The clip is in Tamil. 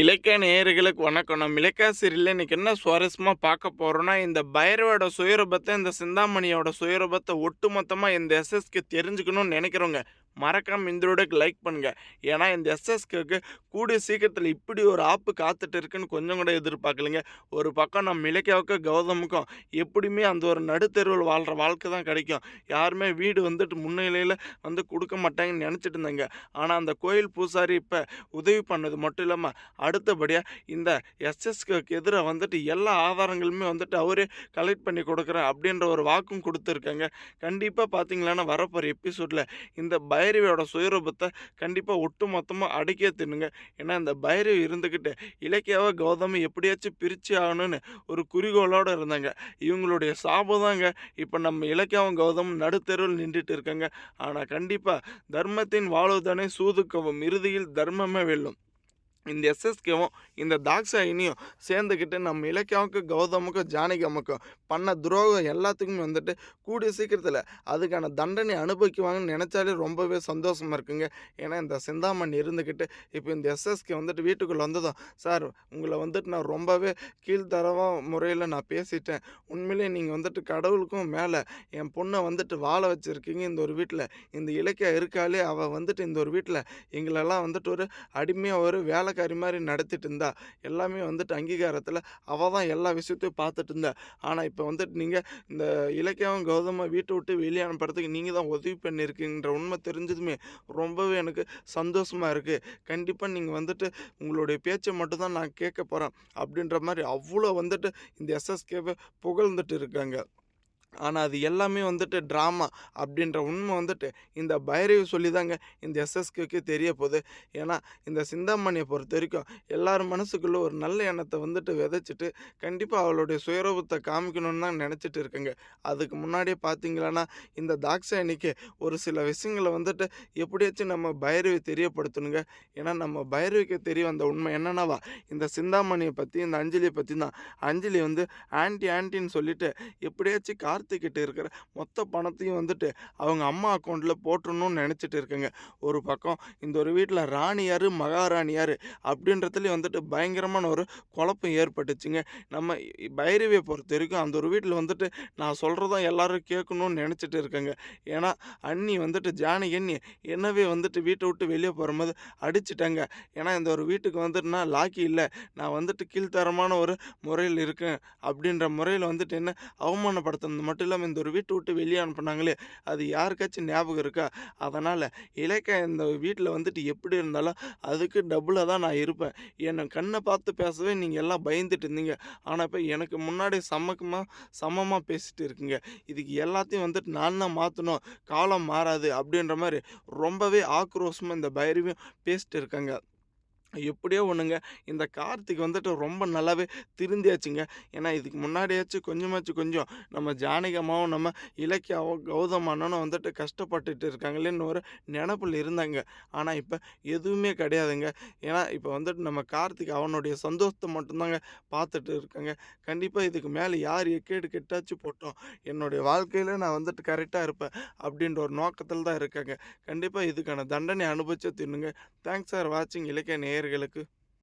இலக்கிய நேயர்களுக்கு வணக்கம். நம்ம இலக்கிய சீரியலில் இன்னைக்கு என்ன சுவாரஸ்யமாக பார்க்க போகிறோன்னா இந்த பைரவோட சுயரூபத்தை இந்த சிந்தாமணியோட சுயரூபத்தை ஒட்டுமொத்தமாக இந்த எஸ்எஸ்க்கு தெரிஞ்சுக்கணும்னு நினைக்கிறவங்க மறக்காம இந்த வீடியோக்கு லைக் பண்ணுங்கள் ஏன்னா இந்த எஸ்எஸ்கேக்கு கூடிய சீக்கிரத்தில் இப்படி ஒரு ஆப்பு காத்துட்டு இருக்குன்னு கொஞ்சம் கூட எதிர்பார்க்கலைங்க. ஒரு பக்கம் நம்ம இலக்கியாவுக்கும் கௌதமுக்கும் எப்படியுமே அந்த ஒரு நடுத்தெருவில் வாழ்கிற வாழ்க்கை தான் கிடைக்கும். யாருமே வீடு வந்துட்டு முன்னிலையில் வந்து கொடுக்க மாட்டாங்கன்னு நினச்சிட்டு இருந்தாங்க. ஆனால் அந்த கோயில் பூசாரி இப்போ உதவி பண்ணது மட்டும் இல்லாமல் அடுத்தபடியாக இந்த எஸ்எஸ்கேக்கு எதிராக வந்துட்டு எல்லா ஆதாரங்களுமே வந்துட்டு அவரே கலெக்ட் பண்ணி கொடுக்குறேன் அப்படின்ற ஒரு வாக்கும் கொடுத்துருக்காங்க. கண்டிப்பாக பார்த்தீங்களான்னா வரப்போகிற எபிசோடில் இந்த பய பைரவியோட சுயரூபத்தை கண்டிப்பாக ஒட்டு மொத்தமாக அடக்கியே தின்னுங்க. ஏன்னா இந்த பைரவி இருந்துக்கிட்டு இலக்கியாவை கௌதமி எப்படியாச்சும் பிரித்து ஆகணும்னு ஒரு குறிக்கோளோடு இருந்தாங்க. இவங்களுடைய சாபம் தாங்க. இப்போ நம்ம இலக்கியாவும் கௌதமும் நடுத்தெருவில் நின்றுட்டு இருக்காங்க. ஆனால் கண்டிப்பாக தர்மத்தின் வாழ்வுதானே சூதுக்கவும் இறுதியில் தர்மமே வெல்லும். இந்த எஸ்எஸ்கேவும் இந்த தாக்ஷாயினியும் சேர்ந்துக்கிட்டு நம்ம இலக்கியாவுக்கும் கௌதமுக்கும் ஜானகமுக்கும் பண்ண துரோகம் எல்லாத்துக்குமே வந்துட்டு கூடிய சீக்கிரத்தில் அதுக்கான தண்டனை அனுபவிக்குவாங்கன்னு நினச்சாலே ரொம்பவே சந்தோஷமாக இருக்குங்க. ஏன்னா இந்த சிந்தாமணி இருந்துக்கிட்டு இப்போ இந்த எஸ்எஸ்கே வந்துட்டு வீட்டுக்குள்ளே வந்ததும் சார் உங்களை வந்துட்டு நான் ரொம்பவே கீழ்த்தரவாக முறையில் நான் பேசிட்டேன். உண்மையிலே நீங்கள் வந்துட்டு கடவுளுக்கும் மேலே என் பொண்ணை வந்துட்டு வாழ வச்சுருக்கீங்க. இந்த ஒரு வீட்டில் இந்த இலக்கியா இருக்காலே அவள் வந்துட்டு இந்த ஒரு வீட்டில் எங்களெல்லாம் வந்துட்டு ஒரு அடிமையாக ஒரு வேலை வேலைக்காரி மாதிரி நடத்திட்டு இருந்தா எல்லாமே வந்துட்டு அங்கீகாரத்தில் அவள் தான் எல்லா விஷயத்தையும் பார்த்துட்டு இருந்தா ஆனால் இப்போ வந்துட்டு நீங்கள் இந்த இலக்கியாவும் கௌதம வீட்டை விட்டு வெளியே அனுப்புறதுக்கு நீங்கள் தான் உதவி பண்ணியிருக்கீங்கன்ற உண்மை தெரிஞ்சதுமே ரொம்பவே எனக்கு சந்தோஷமாக இருக்குது கண்டிப்பாக நீங்கள் வந்துட்டு உங்களுடைய பேச்சை மட்டும்தான் நான் கேட்க போகிறேன் அப்படின்ற மாதிரி அவ்வளோ வந்துட்டு இந்த எஸ்எஸ்கேவை புகழ்ந்துட்டு இருக்காங்க. ஆனால் அது எல்லாமே வந்துட்டு ட்ராமா அப்படின்ற உண்மை வந்துட்டு இந்த பைரவி சொல்லி தாங்க இந்த எஸ்எஸ்கேக்கு தெரிய போகுது. ஏன்னா இந்த சிந்தாமணியை பொறுத்த வரைக்கும் எல்லார் மனசுக்குள்ளே ஒரு நல்ல எண்ணத்தை வந்துட்டு விதைச்சிட்டு கண்டிப்பாக அவளுடைய சுயரூபத்தை காமிக்கணும்னு தான் நினச்சிட்டு இருக்குங்க. அதுக்கு முன்னாடியே பார்த்தீங்களான்னா இந்த தாக்ஷாயணிக்கு ஒரு சில விஷயங்களை வந்துட்டு எப்படியாச்சும் நம்ம பைரவி தெரியப்படுத்தணுங்க. ஏன்னா நம்ம பைரவிக்கு தெரிய வந்த உண்மை என்னென்னவா? இந்த சிந்தாமணியை பற்றி இந்த அஞ்சலியை பற்றி தான். அஞ்சலி வந்து ஆன்ட்டி ஆன்ட்டின்னு சொல்லிட்டு எப்படியாச்சும் சேர்த்துக்கிட்டு இருக்கிற மொத்த பணத்தையும் வந்துட்டு அவங்க அம்மா அக்கௌண்ட்டில் போட்டுடணும்னு நினச்சிட்டு இருக்குங்க. ஒரு பக்கம் இந்த ஒரு வீட்டில் ராணியார் மகாராணியார் அப்படின்றதுலேயும் வந்துட்டு பயங்கரமான ஒரு குழப்பம் ஏற்பட்டுச்சுங்க. நம்ம பைரவியை பொறுத்த வரைக்கும் அந்த ஒரு வீட்டில் வந்துட்டு நான் சொல்கிறதும் எல்லாரும் கேட்கணும்னு நினச்சிட்டு இருக்கேங்க. ஏன்னா அண்ணி வந்துட்டு ஜானகி அண்ணி என்னவே வந்துட்டு வீட்டை விட்டு வெளியே போகும்போது அடிச்சிட்டாங்க. ஏன்னா இந்த ஒரு வீட்டுக்கு வந்துட்டு நான் லாக்கி இல்லை. நான் வந்துட்டு கீழ்த்தரமான ஒரு முறையில் இருக்கேன் அப்படின்ற முறையில் வந்துட்டு என்ன அவமானப்படுத்துறது மட்டும் இல்லாமல் இந்த ஒரு வீட்டை விட்டு வெளியே அனுப்புனாங்களே அது யாருக்காச்சும் ஞாபகம் இருக்கா? அதனால் இலக்கிய இந்த வீட்டில் வந்துட்டு எப்படி இருந்தாலும் அதுக்கு டபுளாக தான் நான் இருப்பேன். என்னை கண்ணை பார்த்து பேசவே நீங்கள் எல்லாம் பயந்துட்டு இருந்தீங்க. ஆனால் இப்போ எனக்கு முன்னாடி சமக்கமாக சமமாக பேசிட்டு இருக்குங்க. இதுக்கு எல்லாத்தையும் வந்துட்டு நான் தான் மாற்றணும் காலம் மாறாது அப்படின்ற மாதிரி ரொம்பவே ஆக்ரோஷமாக இந்த பைரவியும் பேசிட்டு இருக்காங்க. எப்படியோ ஒன்றுங்க இந்த கார்த்திக் வந்துட்டு ரொம்ப நல்லாவே திருந்தியாச்சுங்க. ஏன்னா இதுக்கு முன்னாடியாச்சும் கொஞ்சமாச்சும் கொஞ்சம். நம்ம ஜானகமாவும் நம்ம இலக்கியாவோ கௌதம் அண்ணனும் வந்துட்டு கஷ்டப்பட்டுட்டு இருக்காங்களேன்னு ஒரு நினப்பில் இருந்தாங்க. ஆனால் இப்போ எதுவுமே கிடையாதுங்க. ஏன்னா இப்போ வந்துட்டு நம்ம கார்த்திக் அவனுடைய சந்தோஷத்தை மட்டும்தாங்க பார்த்துட்டு இருக்காங்க. கண்டிப்பாக இதுக்கு மேலே யார் எக்கேடு கெட்டாச்சும் போட்டோம். என்னுடைய வாழ்க்கையில் நான் வந்துட்டு கரெக்டாக இருப்பேன் அப்படின்ற ஒரு நோக்கத்தில் தான் இருக்காங்க. கண்டிப்பாக இதுக்கான தண்டனை அனுபவிச்சே தின்னுங்க. தேங்க்ஸ் ஃபார் வாட்சிங் இலக்கிய நேயர்களுக்கு